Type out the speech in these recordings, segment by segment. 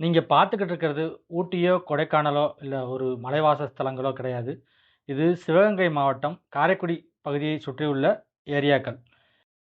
நீங்கள் பார்த்துக்கிட்டு இருக்கிறது ஊட்டியோ கொடைக்கானலோ இல்லை ஒரு மலைவாச ஸ்தலங்களோ கிடையாது. இது சிவகங்கை மாவட்டம் காரைக்குடி பகுதியை சுற்றியுள்ள ஏரியாக்கள்.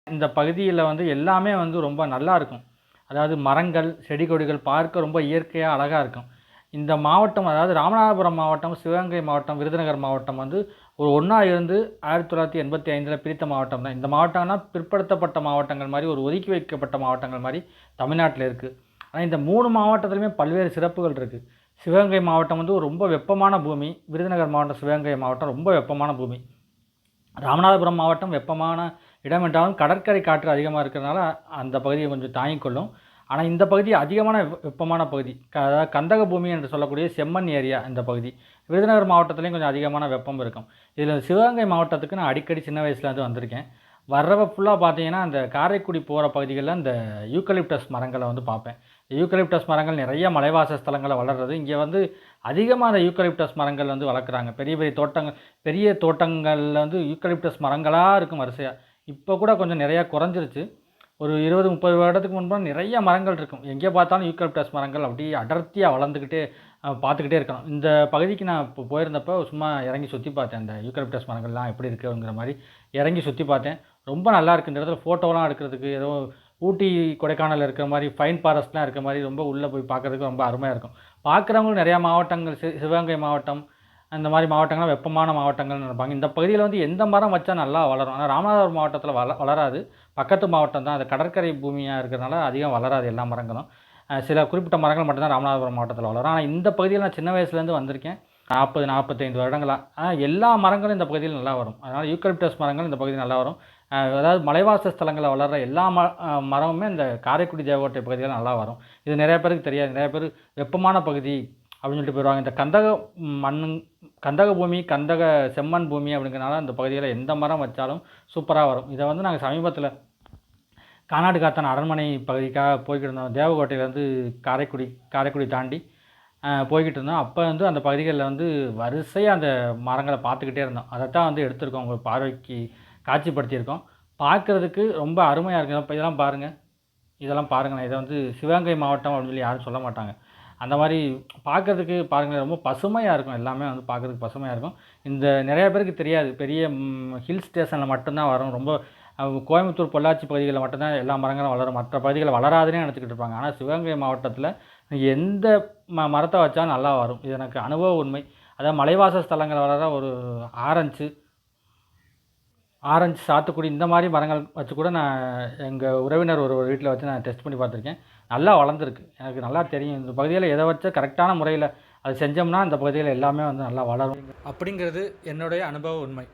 இந்த பகுதியில் வந்து எல்லாமே வந்து ரொம்ப நல்லா இருக்கும். அதாவது மரங்கள் செடி கொடிகள் பார்க்க ரொம்ப இயற்கையாக அழகாக இருக்கும். இந்த மாவட்டம் அதாவது ராமநாதபுரம் மாவட்டம் சிவகங்கை மாவட்டம் விருதுநகர் மாவட்டம் வந்து ஒரு ஒன்றா இருந்து ஆயிரத்தி தொள்ளாயிரத்தி எண்பத்தி ஐந்தில் பிரித்த மாவட்டம் தான் இந்த மாவட்டம்னா பிற்படுத்தப்பட்ட மாவட்டங்கள் மாதிரி ஒரு ஒதுக்கி வைக்கப்பட்ட மாவட்டங்கள் மாதிரி தமிழ்நாட்டில் இருக்குது ஆனால் இந்த மூணு மாவட்டத்துலையுமே பல்வேறு சிறப்புகள் இருக்குது சிவகங்கை மாவட்டம் வந்து ரொம்ப வெப்பமான பூமி விருதுநகர் மாவட்டம் சிவகங்கை மாவட்டம் ரொம்ப வெப்பமான பூமி. ராமநாதபுரம் மாவட்டம் வெப்பமான இடம் என்றாலும் கடற்கரை காற்று அதிகமாக இருக்கிறதுனால அந்த பகுதியை கொஞ்சம் தாங்கிக்கொள்ளும் ஆனால் இந்த பகுதி அதிகமான வெப்பமான பகுதி. க அதாவது கந்தக பூமி என்று சொல்லக்கூடிய செம்மண் ஏரியா இந்த பகுதி. விருதுநகர் மாவட்டத்துலேயும் கொஞ்சம் அதிகமான வெப்பம் இருக்கும். இதில் சிவகங்கை மாவட்டத்துக்கு நான் அடிக்கடி சின்ன வயசுலேருந்து வந்திருக்கேன். வர்றவ ஃபுல்லாக பார்த்தீங்கன்னா அந்த காரைக்குடி போகிற பகுதிகளில் அந்த யூக்கலிப்டஸ் மரங்களை வந்து பார்ப்பேன். யூக்கலிப்டஸ் மரங்கள் நிறைய மலைவாச ஸ்தலங்களில் வளர்றது. இங்கே வந்து அதிகமாக அந்த யூக்கலிப்டஸ் மரங்கள் வந்து வளர்க்குறாங்க. பெரிய பெரிய தோட்டங்கள் பெரிய தோட்டங்களில் வந்து யூக்கலிப்டஸ் மரங்களாக இருக்கும் வரிசையாக இப்போ கூட கொஞ்சம் நிறையா குறைஞ்சிருச்சு. ஒரு இருபது முப்பது வருடத்துக்கு முன்பு நிறைய மரங்கள் இருக்கும். எங்கே பார்த்தாலும் யூக்கலிப்டஸ் மரங்கள் அப்படியே அடர்த்தியாக வளர்ந்துக்கிட்டே பார்த்துக்கிட்டே இருக்கணும் இந்த பகுதிக்கு நான் இப்போ போயிருந்தப்போ சும்மா இறங்கி சுற்றி பார்த்தேன். அந்த யூக்கலிப்டஸ் மரங்கள்லாம் எப்படி இருக்குங்கிற மாதிரி இறங்கி சுற்றி பார்த்தேன். ரொம்ப நல்லா இருக்குது இந்த இடத்துல ஃபோட்டோலாம் எடுக்கிறதுக்கு ஏதோ ஊட்டி கொடைக்கானல் இருக்கிற மாதிரி ஃபைன் ஃபாரஸ்ட்லாம் இருக்கிற மாதிரி ரொம்ப உள்ளே போய் பார்க்குறதுக்கு ரொம்ப அருமையாக இருக்கும். பார்க்குறவங்களும் நிறையா மாவட்டங்கள் சி சிவகங்கை மாவட்டம் இந்த மாதிரி மாவட்டங்கள்லாம் வெப்பமான மாவட்டங்கள்னு நினைப்பாங்க. இந்த பகுதியில் வந்து எந்த மரம் வச்சா நல்லா வளரும்? ஆனால் ராமநாதபுரம் மாவட்டத்தில் வள வளராது. பக்கத்து மாவட்டம் தான். அது கடற்கரை பூமியாக இருக்கிறதுனால அதிகம் வளராது எல்லா மரங்களும். சில குறிப்பிட்ட மரங்கள் மட்டும்தான் ராமநாதபுரம் மாவட்டத்தில் வளரும். ஆனால் இந்த பகுதியில் நான் சின்ன வயசுலேருந்து வந்திருக்கேன். நாற்பது நாற்பத்தைந்து வருடங்களாக ஆனால் எல்லா மரங்களும் இந்த பகுதியில் நல்லா வரும். அதனால் யூக்கலிப்டஸ் மரங்கள் இந்த பகுதியில் நல்லா வரும். அதாவது மலைவாச ஸ்தலங்களில் வளர்கிற எல்லா ம மரமுமே இந்த காரைக்குடி தேவகோட்டை பகுதியில் நல்லா வரும். இது நிறைய பேருக்கு தெரியாது. நிறைய பேர் வெப்பமான பகுதி அப்படின்னு சொல்லிட்டு போயிடுவாங்க. இந்த கந்தக மண் கந்தக பூமி கந்தக செம்மண் பூமி அப்படிங்கிறனால அந்த பகுதியில் எந்த மரம் வச்சாலும் சூப்பராக வரும். இதை வந்து நாங்கள் சமீபத்தில் கானாடு காத்தான் அரண்மனை பகுதிக்காக போய்கிட்டு இருந்தோம். தேவகோட்டையிலேருந்து காரைக்குடி காரைக்குடி தாண்டி போய்கிட்டு இருந்தோம். அப்போ வந்து அந்த பகுதிகளில் வந்து வரிசையாக அந்த மரங்களை பார்த்துக்கிட்டே இருந்தோம். அதைத்தான் வந்து எடுத்திருக்கோம். உங்கள் பார்வைக்கு காட்சிப்படுத்தியிருக்கோம். பார்க்குறதுக்கு ரொம்ப அருமையாக இருக்குது இப்போ இதெல்லாம் பாருங்கள் இதெல்லாம் பாருங்களேன். இதை வந்து சிவகங்கை மாவட்டம் அப்படின்னு சொல்லி யாரும் சொல்ல மாட்டாங்க. அந்த மாதிரி பார்க்கறதுக்கு பாருங்களேன் ரொம்ப பசுமையாக இருக்கும். எல்லாமே வந்து பார்க்கறதுக்கு பசுமையாக இருக்கும். இந்த நிறைய பேருக்கு தெரியாது. பெரிய ஹில் ஸ்டேஷனில் மட்டும்தான் வரும். ரொம்ப கோயம்புத்தூர் பொள்ளாச்சி பகுதிகளில் மட்டும்தான் எல்லா மரங்களும் வளரும். மற்ற பகுதிகளில் வளராதுன்னே நினச்சிக்கிட்டு இருப்பாங்க. ஆனால் சிவகங்கை மாவட்டத்தில் எந்த ம மரத்தை வச்சாலும் நல்லா வரும். இது எனக்கு அனுபவ உண்மை. அதாவது மலைவாச ஸ்தலங்கள் வளர ஒரு ஆரஞ்சு ஆரஞ்சு சாத்துக்குடி இந்த மாதிரி மரங்கள் வச்சு கூட நான் எங்கள் உறவினர் ஒரு வீட்டில் வச்சு நான் டெஸ்ட் பண்ணி பார்த்துருக்கேன். நல்லா வளர்ந்துருக்கு. எனக்கு நல்லா தெரியும். இந்த பகுதியில் எதை வச்சா கரெக்டான முறையில் அது செஞ்சோம்னா இந்த பகுதியில் எல்லாமே வந்து நல்லா வளரும். அப்படிங்கிறது என்னுடைய அனுபவ உண்மை.